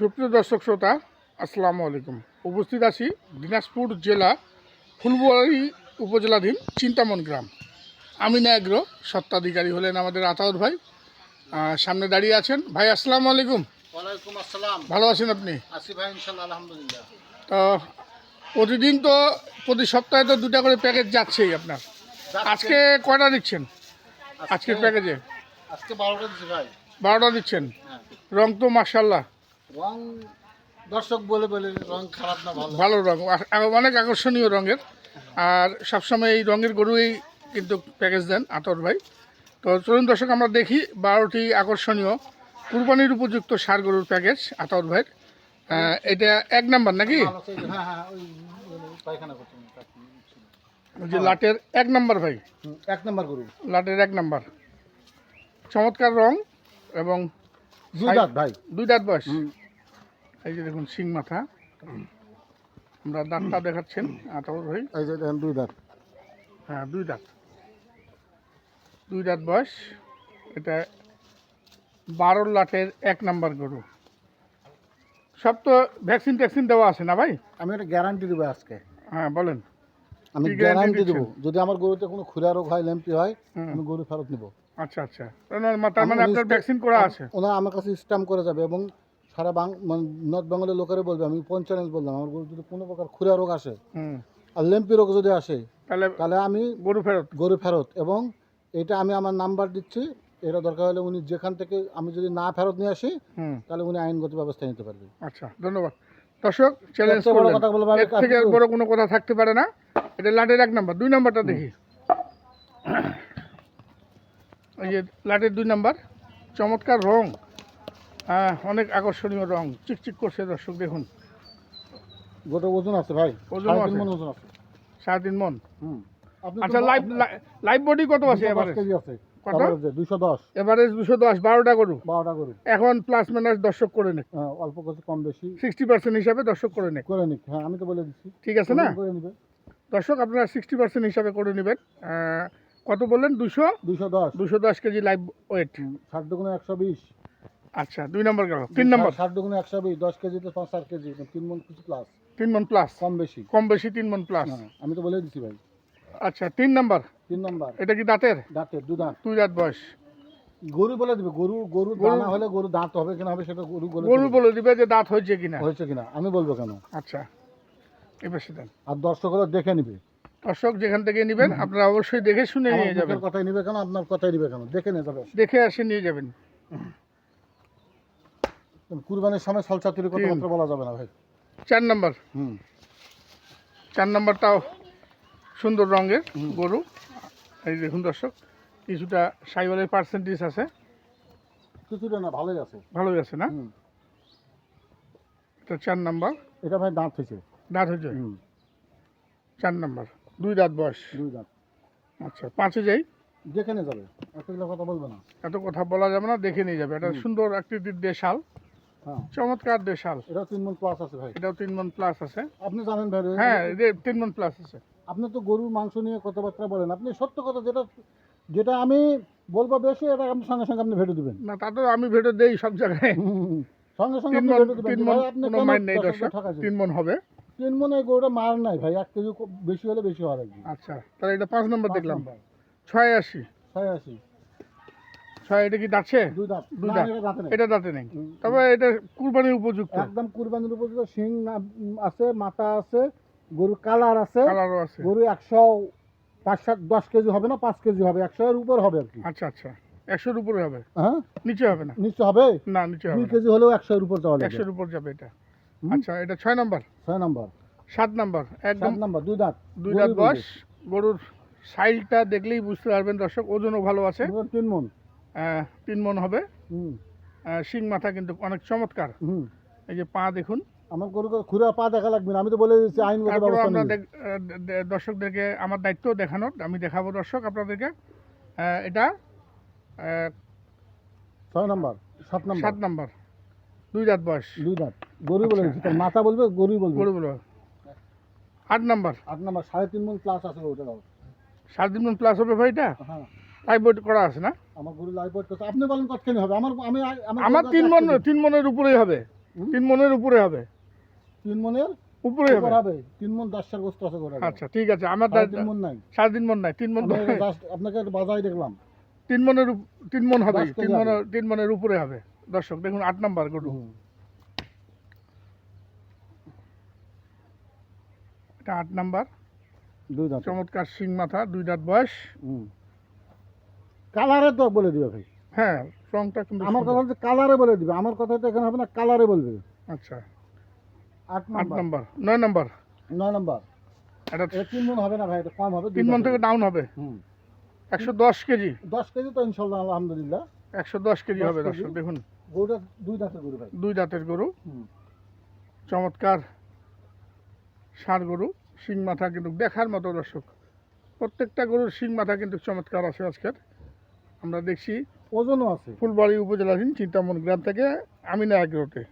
সুপ্রিয় দর্শক শ্রোতা আসসালামু আলাইকুম। উপস্থিত আছি দিনাজপুর জেলা ফুলবাড়ি উপজেলাধীন চিন্তামন গ্রাম। আমিনা এগ্রো সত্ত্বাধিকারী হলেন আমাদের আতাউর ভাই। সামনে দাঁড়িয়ে আছেন। ভাই আসসালামু আলাইকুম। ওয়ালাইকুম আসসালাম। ভালো আছেন আপনি? ভাই ইনশাল্লাহ আলহামদুলিল্লাহ। তো প্রতিদিন তো প্রতি সপ্তাহে তো দুটা করে প্যাকেজ যাচ্ছেই আপনার। আজকে কয়টা দিচ্ছেন? আজকের প্যাকেজে? আজকে বারোটা দিচ্ছি ভাই। বারোটা দিচ্ছেন? হ্যাঁ। রং তো মার্শাল্লাহ রং দর্শক বলে বলে রং খারাপ না ভালো। ভালো রং অনেক আকর্ষণীয় রঙের। আর সবসময় এই রঙের গরুই কিন্তু প্যাকেজ দেন আতর ভাই। তো চলুন দর্শক আমরা দেখি বারোটি আকর্ষণীয় কুরবানির উপযুক্ত সার গরুর প্যাকেজ আতর ভাইয়ের। এটা এক নাম্বার নাকি। হ্যাঁ হ্যাঁ যে লাটের এক নাম্বার ভাই। এক নম্বর গরু। লাটের এক নাম্বার। চমৎকার রং এবং দুই দাঁত ভাই। দুই দাঁত বয়স। এই যে দেখুন শিং মাথা। আমরা দাঁতটা দেখাচ্ছেন। আতর ভাই? এই যে দেখেন দুই দাঁত। হ্যাঁ দুই দাঁত। দুই দাঁত বয়স। এটা বারো লাটের এক নাম্বার গরু। সব তো ভ্যাকসিন ট্যাকসিন দেওয়া আছে না ভাই? আমি একটা গ্যারান্টি দেবো আজকে। হ্যাঁ বলেন। আমি গ্যারান্টি দেবো। যদি আমার গরুতে কোনো খুরা রোগ হয় ল্যাম্পি হয়। আমি গরু ফেরত নিব। আচ্ছা আচ্ছা। তার মানে- মানে আপনার ভ্যাকসিন করা আছে। ওনারা আমার কাছে স্ট্যাম্প করে যাবে এবং সারা বাং মানে নর্থ বেঙ্গলের লোকেরা বলবে আমি পঞ্চায়েত বললাম? আমার গরু যদি কোনো প্রকার খুরা রোগ আসে আর ল্যাম্পি রোগ যদি আসে তাহলে তাহলে আমি গরু ফেরত। গরু ফেরত। এবং এটা আমি আমার নাম্বার দিচ্ছি এটা দরকার হলে উনি যেখান থেকে আমি যদি না ফেরত নিয়ে আসি তাহলে উনি আইনগত ব্যবস্থা নিতে পারবে। আচ্ছা ধন্যবাদ। দর্শক চ্যালেঞ্জ বড় কথা বলব এর থেকে বড় কোনো কথা থাকতে পারে না। এটা লাটের এক নাম্বার দুই নাম্বারটা দেখি। এই যে লাটের দুই নাম্বার চমৎকার রং। অনেক আকর্ষণীয় রং চিকচিক করছে দর্শক দেখুন। গোটা ওজন আছে ভাই? ওজন আছে। মণ ওজন আছে। সাড়ে তিন মন আচ্ছা লাইভ লাইভ বডি কত আছে এবারে কেজি আছে। কত? এভারেজ গরু। গরু। এখন প্লাস মাইনাস দর্শক করে নে হ্যাঁ, অল্প কিছু কম বেশি। সিক্সটি পার্সেন্ট হিসাবে দর্শক করে নে করে হ্যাঁ আমি তো বলে দিচ্ছি। ঠিক আছে না? দর্শক আপনারা সিক্সটি পার্সেন্ট হিসাবে করে নেবেন। কত বললেন? দুশো? দুশো দশ। দুশো দশ কেজি লাইভ ওয়েট ষাট দুগুণে একশো বিশ। আচ্ছা দুই নম্বর গেল। তিন নম্বর। ষাট দুগুণে একশো বিশ দশ কেজিতে পাঁচ চার কেজি তিন মন কিছু প্লাস তিন মন প্লাস কম বেশি। কম বেশি তিন মন প্লাস আমি তো বলে দিচ্ছি ভাই। আচ্ছা তিন নম্বর। তিন নম্বর। এটা কি দাঁতের? দাঁতের দু দাঁত। দুই দাঁত বয়স। গরু বলে দিবে গরু গরু গরু- দানা হলে গরু দাঁত হবে কিনা হবে সেটা গরু বলে গরু বলে দিবে যে দাঁত হয়েছে কিনা। হয়েছে কিনা আমি বলব কেন? আচ্ছা এবার সেটা আর দর্শকরা দেখে নিবে। দর্শক যেখান থেকে নেবেন আপনারা অবশ্যই দেখে শুনে নিয়ে যাবেন। কথাই নিবে কেন আপনার কথাই নিবে কেন? দেখে নিয়ে যাবে। দেখে আসে নিয়ে যাবেন। কুরবানির সময় সলচাতুরি তিন। কথাবার্তা বলা যাবে না ভাই। চার নম্বর। হুম। চার নম্বরটাও সুন্দর রঙের গরু। এই দেখুন দর্শক কিছুটা সাইবালের পার্সেন্টেজ আছে। কিছুটা না ভালোই আছে। ভালোই আছে না? তো চার নম্বর। এটা ভাই দাঁত হয়েছে। দাঁত হয়েছে? হুম। চার নম্বর। দুই দাঁত বয়স? দুই দাঁত। আচ্ছা পাঁচে যাই? দেখে নিয়ে যাবে। এতগুলো কথা বলবে না। এত কথা বলা যাবে না দেখে নিয়ে যাবে। এটা। সুন্দর আকৃতির দেশাল। চমৎকার দেশাল। এটা তিন মন প্লাস আছে ভাই। এটাও তিন মন প্লাস আছে। আপনি জানেন ভাই হ্যাঁ তিন মন প্লাস আছে। আপনি তো গরুর মাংস নিয়ে কথাবার্তা বলেন। আপনি সত্য কথা যেটা যেটা আমি বলব বেশি এটা আপনি সঙ্গে সঙ্গে আপনি ভেটে দিবেন। না তা তো আমি ভেটে দেই সব জায়গায়। সঙ্গে সঙ্গে তিন আপনি মন ভেটে দিবেন। তিন মন ভাই কোনো কেন নেই দর্শক। তিন মন হবে। তিন মনে গরুটা মার নাই ভাই। এক কেজি বেশি হলে বেশি হওয়ার আচ্ছা তাহলে এটা পাঁচ নম্বর দেখলাম। ছয় আশি। ছয় আশি। ছয় এটা কি দাঁতছে? দুই দাঁত। দুই দাঁত। এটা দাঁতে নেই। দাঁতে তবে এটা কুরবানির উপযুক্ত। একদম কুরবানির যে শিং আছে মাথা আছে গরুর কালার আছে কালারও আছে। গরু একশো পাঁচ সাত দশ কেজি হবে না পাঁচ কেজি হবে একশো এর উপর হবে আর কি। আচ্ছা আচ্ছা। একশোর উপরে হবে? হ্যাঁ? নিচে হবে না? নিশ্চয় হবে? না নিচে হবে দুই কেজি হলেও একশো এর উপর যাওয়া একশোর উপর যাবে এটা। আচ্ছা এটা ছয় নম্বর? ছয় নম্বর। সাত নম্বর। একদম নম্বর দুই দাঁত। দুই দাঁত। বয়স। গরুর সাইলটা দেখলেই বুঝতে পারবেন দর্শক ওজনও ভালো আছে। তিন মন। তিন মন হবে। শিং মাথা কিন্তু অনেক চমৎকার। হুম। এই যে পা দেখুন। আমার গরুকে খুঁড়ে পা দেখা লাগবে আমি তো বলে দিচ্ছি দে- দর্শকদেরকে আমার দায়িত্ব দেখানোর আমি দেখাবো দর্শক আপনাদেরকে। এটা ছয় নম্বর সাত নম্বর। সাত নম্বর। দুই দাঁত বয়স। দুই দাঁত। গরু বলে মাথা বলবে গরুই বলবে। গরু বলো আট নম্বর। আট নম্বর সাড়ে তিন মন প্লাস আছে ওটা সাত দিন প্লাস হবে ভাই এটা? হ্যাঁ। বই করা আছে না? আমার গরু আপনি বলেন কতখানি হবে? আমার আমি আমার তিন মন তিন মনের উপরেই হবে। তিন মনের উপরে হবে। তিন মনের উপরে হবে। তিন মন দশটার গোস্ত আছে আচ্ছা ঠিক আছে। আমার তিন মন নাই। সাড়ে তিন মন নাই। তিন মন আপনাকে বাজাই দেখলাম। তিন মনের তিন মন হবে। তিন। মনের তিন মনের উপরে হবে। দর্শক দেখুন আট নাম্বার গরু। এটা আট নাম্বার। দুই দাঁত চমৎকার শিং মাথা দুই দাঁত বয়স। কালারে তো বলে দিবে ভাই। হ্যাঁ রংটা কিন্তু আমার কথা। হচ্ছে কালারে বলে দিবে। আমার কথা তো এখানে হবে না কালারে বলবে আচ্ছা। আট আট নাম্বার নয় নাম্বার নয় নাম্বার এটা তিন মন হবে না ভাই এটা কম হবে তিন মন থেকে ডাউন হবে। হুম। একশো দশ কেজি। দশ কেজি তো ইনশাল্লাহ আলহামদুলিল্লাহ। একশো দশ কেজি হবে দর্শক দেখুন। গরুটা দুই দাঁতের গরু ভাই। দুই দাঁতের গরু। হুম। চমৎকার ষাঁড় গরু শিং মাথা কিন্তু দেখার মতো দর্শক। প্রত্যেকটা গরুর শিং মাথা কিন্তু চমৎকার আছে আজকের। আমরা দেখছি ওজনও আছে। ফুলবাড়ি উপজেলাধীন চিন্তামন গ্রাম থেকে আমিনা এগ্রোতে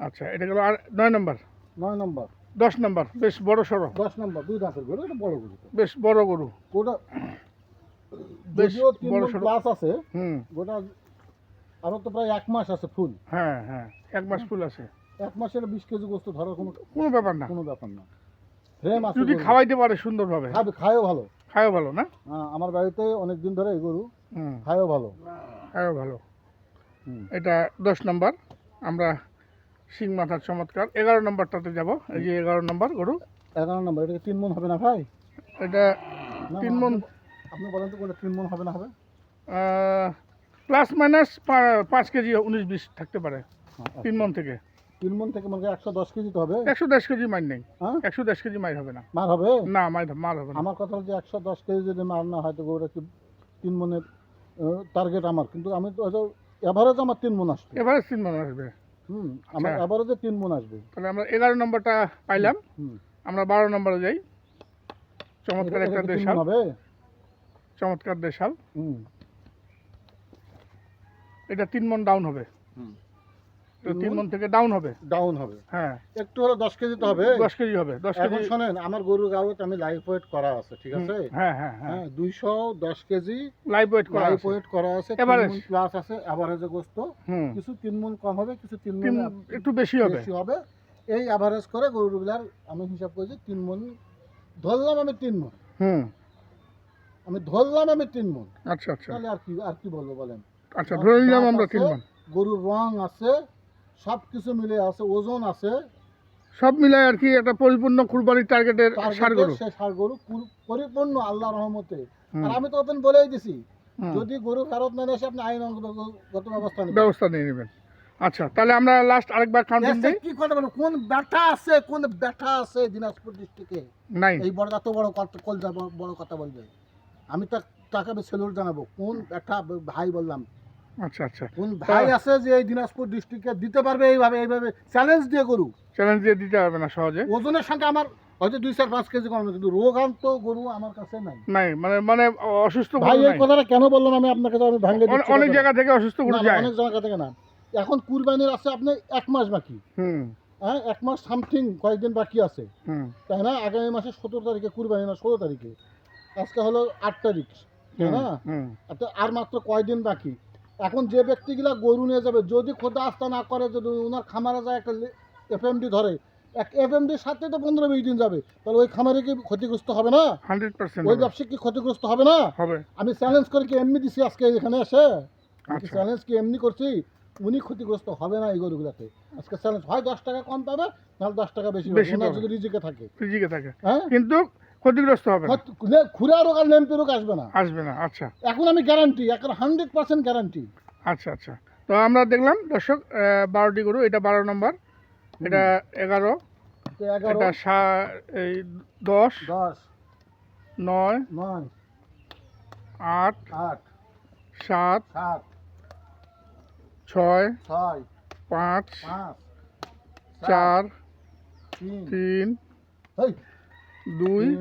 আচ্ছা এটা গেল আর নয় নম্বর? নয় নম্বর। দশ নম্বর বেশ বড় সড়ো দশ নম্বর দুই দাঁতের গরু এটা বড় গরু। বেশ বড় গরু। গোটা বেশ বড় সড়ো। প্লাস আছে হুম। গোটা আরও তো প্রায় এক মাস আছে ফুল। হ্যাঁ হ্যাঁ এক মাস ফুল আছে। এক মাসের বিশ কেজি গোস্ত ধরার কোনো কোনো ব্যাপার না। কোনো ব্যাপার না। ফ্রেম আছে যদি খাওয়াইতে পারে সুন্দরভাবে। খাবে খায়ও ভালো। খায়ও ভালো না? হ্যাঁ, আমার বাড়িতে অনেক দিন ধরে এই গরু। হুম। ভালো। খায়ও ভালো। এটা দশ নম্বর। আমরা সিং মাথার চমৎকার। এগারো নম্বরটাতে যাব। এই যে এগারো নম্বর গরু। এগারো নম্বর এটা তিন মন হবে না ভাই? এটা তিন মন আপনি- বলেন তো কোনটা তিন মন হবে না হবে। প্লাস মাইনাস পাঁচ কেজি উনিশ বিশ থাকতে পারে। হ্যাঁ, তিন মন থেকে। তিন মন থেকে মানে একশো দশ কেজি তো হবে। একশো দশ কেজি মাইর নেই। হ্যাঁ? একশো দশ কেজি মাইর হবে না। মার হবে? না মাইর মার হবে আমার কথা হচ্ছে একশো দশ কেজি যদি মার না হয় তো গরুটা কি তিন মনের টার্গেট আমার। কিন্তু আমি তো হয়তো এভারেজ আমার তিন মন আসবে। এভারেজ তিন মন আসবে। হুম আমার আচ্ছা। এভারেজে তিন মন আসবে। তাহলে আমরা এগারো নম্বরটা পাইলাম। হুম। আমরা বারো নম্বরে যাই। চমৎকার একটা দেশাল। হবে? চমৎকার দেশাল। হুম। এটা তিন মন ডাউন হবে। হুম। তো তিন তিন মন থেকে ডাউন হবে। ডাউন হবে। হ্যাঁ। একটু হলে দশ কেজি তো হবে। দশ কেজি হবে দশ কেজি। শোনেন আমার গরু গাউত আমি লাইফ ওয়েট করা আছে ঠিক আছে? হ্যাঁ হ্যাঁ হ্যাঁ। হ্যাঁ দুইশো দশ কেজি লাইভ ওয়েট করা লাইফ ওয়েট করা আছে Average? প্লাস আছে অ্যাভারেজে গোস্ত। কিছু তিন মন কম হবে কিছু তিন তিন মন একটু বেশি হবে। বেশি হবে। এই করে গরুগুলার আমি হিসাব করেছি তিন মন ধরলাম আমি তিন মন হুম। আমি ধরলাম আমি তিন মন আচ্ছা আচ্ছা। তাহলে আর কি আর কি বলব বলেন? আচ্ছা ধরে নিলাম আমরা তিন মন গরুর রং আছে সব কিছু মিলে আছে ওজন আছে। সব মিলাই আর কি একটা পরিপূর্ণ কুরবানির টার্গেটের সার গরু। সে ষাঁড় গরু পরিপূর্ণ আল্লাহ রহমতে। হুম, আর আমি তো ওপেন বলেই দিছি যদি গরু ফেরত না এসে আপনি আইনগত ব্যবস্থা নেবেন। ব্যবস্থা নিয়ে নেবেন। আচ্ছা তাহলে আমরা লাস্ট আরেকবার এসে দিই। কি কথা বলো? কোন ব্যাটা আছে কোন ব্যাটা আছে দিনাজপুর ডিস্ট্রিক্টে নাই। এই বড় এত বড় কথা কলজা বড়- বড় কথা বলবে। আমি তো আমি সেলুট জানাব। কোন একটা ভাই বললাম আচ্ছা আচ্ছা। কোন ভাই আছে যে এই দিনাজপুর ডিস্ট্রিক্টে দিতে পারবে এইভাবে এইভাবে চ্যালেঞ্জ দিয়ে গরু চ্যালেঞ্জ দিয়ে দিতে হবে না সহজে? ওজনের সঙ্গে আমার হয়তো দুই চার পাঁচ কেজি কম কিন্তু রোগান্ত গরু আমার কাছে নাই। নাই মানে মানে অসুস্থ ভাই এই কথাটা কেন বললাম আমি? আপনাকে তো আমি ভাঙ্গে অনেক জায়গা থেকে অসুস্থ গরু যায়। অনেক জায়গা থেকে না। এখন কুরবানির আছে আপনি এক মাস বাকি। হুম। হ্যাঁ এক মাস সামথিং কয়েকদিন বাকি আছে। হুম। তাই না? আগামী মাসের সতেরো তারিখে কুরবানি না ষোলো তারিখে। আজকে হলো আট তারিখ। তাই না? আচ্ছা, আর মাত্র কয়দিন বাকি? এখন যে ব্যক্তিগুলা গরু নিয়ে যাবে যদি খোদা আস্থা না করে যদি ওনার খামারে যায় একটা এফএমডি ধরে এক এফএমডির সাথে তো পনেরো বিশ দিন যাবে তাহলে ওই খামারে কি ক্ষতিগ্রস্ত হবে না? হান্ড্রেড পার্সেন্ট ওই ব্যবসায়িক কি ক্ষতিগ্রস্ত হবে না? হবে। আমি চ্যালেঞ্জ করে কি এমনি দিছি আজকে এখানে এসে। চ্যালেঞ্জ কি এমনি করছি? উনি ক্ষতিগ্রস্ত হবে না এই গরুগুলাতে আজকে চ্যালেঞ্জ হয় দশ টাকা কম পাবে নাহলে দশ টাকা বেশি বেশি যদি রিজিকে থাকে। ফিজিকে থাকে। হ্যাঁ? কিন্তু ক্ষতিগ্রস্ত হবে না। খুঁড়া রোগ আর লেম্পি রোগ আসবে না। আসবে না আচ্ছা। এখন আমি গ্যারান্টি এখন হান্ড্রেড পার্সেন্ট গ্যারান্টি আচ্ছা আচ্ছা। তো আমরা দেখলাম দর্শক আহ, বারোটি গরু এটা বারো নম্বর এটা এগারো এগারো। এটা সা- এই দশ দশ নয় নয় আট আট সাত সাত ছয় ছয় পাঁচ পাঁচ চার তিন। তিন। এই, দুই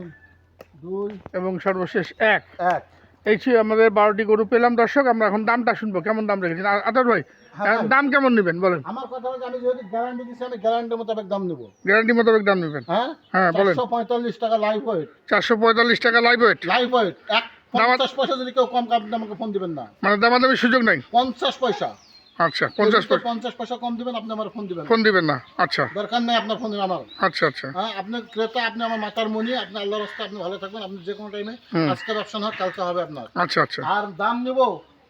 দুই এবং সর্বশেষ এক। এক। এই ছিল আমাদের বারোটি গরু পেলাম। দর্শক আমরা এখন দামটা শুনব। কেমন দাম রেখেছেন? আতার ভাই হ্যাঁ, দাম কেমন নেবেন বলেন? আমার কথা হচ্ছে আমি যদি গ্যারান্টি দিচ্ছি আমি গ্যারান্টি মোতাবেক দাম নেব। গ্যারান্টি মোতাবেক দাম নেবেন? হ্যাঁ? হ্যাঁ বলেন। চারশো পঁয়তাল্লিশ টাকা লাইভ ওয়েট চারশো পঁয়তাল্লিশ টাকা লাইভ ওয়েট লাইভ ওয়েট এক দাম- পঞ্চাশ পয়সা যদি কেউ কম কাপড় আমাকে ফোন দিবেন না। মানে দামাদামির সুযোগ নাই? পঞ্চাশ পয়সা। আচ্ছা পঞ্চাশ পঞ্চাশ পয়সা কম দিবেন আপনি আমার ফোন দিবেন। ফোন দিবেন না আচ্ছা। দরকার নেই আপনার ফোন আমার। আচ্ছা আচ্ছা। হ্যাঁ আপনি ক্রেতা আপনি আমার মাতার মনি আপনি আল্লাহর রাস্তা আপনি ভালো থাকবেন আপনি যে কোনো টাইমে। আজকের অপশন হোক কালকে হবে আপনার। আচ্ছা আচ্ছা। আর দাম নেব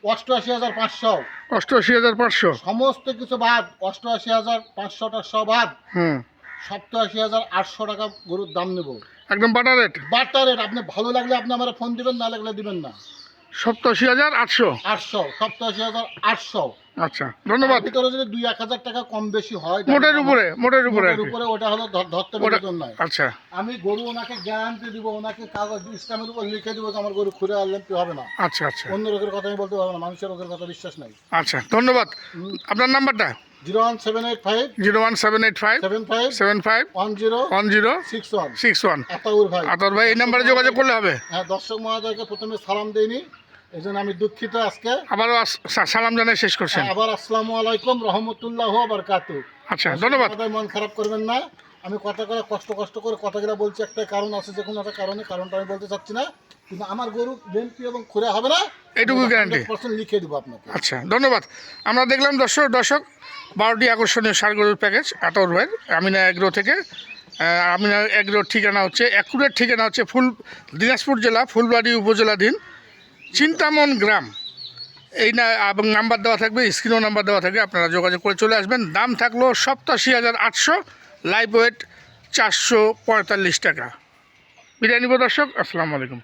অষ্টআশি হাজার পাঁচশো। অষ্টআশি হাজার পাঁচশো? সমস্ত কিছু বাদ অষ্টআশি হাজার পাঁচশো টাকা বাদ। হুম। সপ্তাশি হাজার আটশো টাকা গরুর দাম নেব। একদম বাটার রেট? বাটার রেট আপনি ভালো লাগলে আপনি আমার ফোন দিবেন না লাগলে দিবেন না। সপ্তাশি হাজার আটশো? আটশো সপ্তাশি হাজার আটশো। আচ্ছা ধন্যবাদ। ভিতরে যদি দুই এক হাজার টাকা কম বেশি হয় মোটের উপরে মোটের উপরে। উপরে ওটা হলো ধরতে ওটা বেতন নয় আচ্ছা। আমি গরু ওনাকে গ্যারান্টি দিব ওনাকে কাগজ স্ট্যাম্পের উপর লিখে দিব যে আমার গরু খুঁড়ে আনলেন কি হবে না। আচ্ছা আচ্ছা। অন্য রোগের কথা আমি বলতে পারব না মানুষের রোগের কথা বিশ্বাস নাই। আচ্ছা ধন্যবাদ। আপনার নাম্বারটা? Zero one seven eight five zero one seven eight five seven five seven five one zero one zero six one. Six one. Ataur ভাই। আতর ভাই এই নাম্বারে যোগাযোগ করলে হবে। হ্যাঁ দর্শক মহাদয়কে প্রথমে সালাম দেইনি। এই জন্য আমি দুঃখিত আজকে। আবারও সালাম জানাই শেষ করছেন। আবার আসসালামু আলাইকুম রহমতুল্লাহ বারকাতু। আচ্ছা ধন্যবাদ। মন খারাপ করবেন না। আমি কষ্ট কষ্ট করে কথাগুলো বলছি একটা কারণ আছে যে কোনো একটা কারণে কারণটা আমি বলতে চাচ্ছি না। কিন্তু আমার গরু এবং খুঁড়ে হবে না? গ্যারান্টি লিখে দিব আপনাকে। আচ্ছা ধন্যবাদ। আমরা দেখলাম দর্শক দর্শক বারোটি আকর্ষণীয় সার গরুর প্যাকেজ আতর ভাইয়ের আমিনা এগ্রো থেকে। আমিনা এগ্রোর ঠিকানা হচ্ছে অ্যাকুরেট ঠিকানা হচ্ছে ফুল দিনাজপুর জেলা ফুলবাড়ি উপজেলাধীন। চিন্তামন গ্রাম। এই না এবং নাম্বার দেওয়া থাকবে স্ক্রিনও নাম্বার দেওয়া থাকবে, আপনারা যোগাযোগ করে চলে আসবেন। দাম থাকল সপ্তাশি হাজার আটশো লাইভ ওয়েট চারশো পঁয়তাল্লিশ টাকা। বিরিয়ানি দর্শক, আসসালামু আলাইকুম।